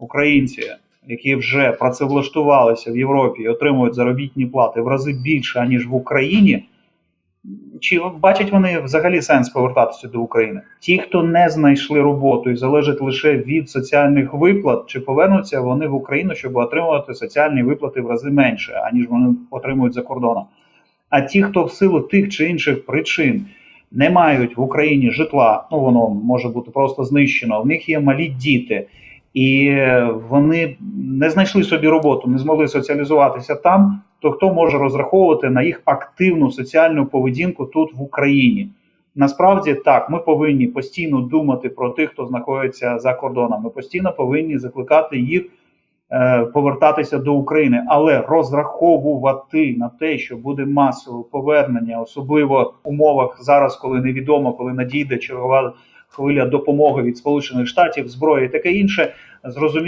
українці, які вже працевлаштувалися в Європі і отримують заробітні плати в рази більше, аніж в Україні. Чи бачать вони взагалі сенс повертатися до України? Ті, хто не знайшли роботу і залежать лише від соціальних виплат, чи повернуться вони в Україну, щоб отримувати соціальні виплати в рази менше, аніж вони отримують за кордоном. А ті, хто в силу тих чи інших причин не мають в Україні житла, ну воно може бути просто знищено. В них є малі діти, і вони не знайшли собі роботу, не змогли соціалізуватися там. То хто може розраховувати на їх активну соціальну поведінку тут в Україні? Насправді так, ми повинні постійно думати про тих, хто знаходиться за кордоном. Ми постійно повинні закликати їх е, повертатися до України, але розраховувати на те, що буде масове повернення, особливо в умовах зараз, коли невідомо, коли надійде чергова хвиля допомоги від Сполучених Штатів, зброї і таке інше, зрозуміло.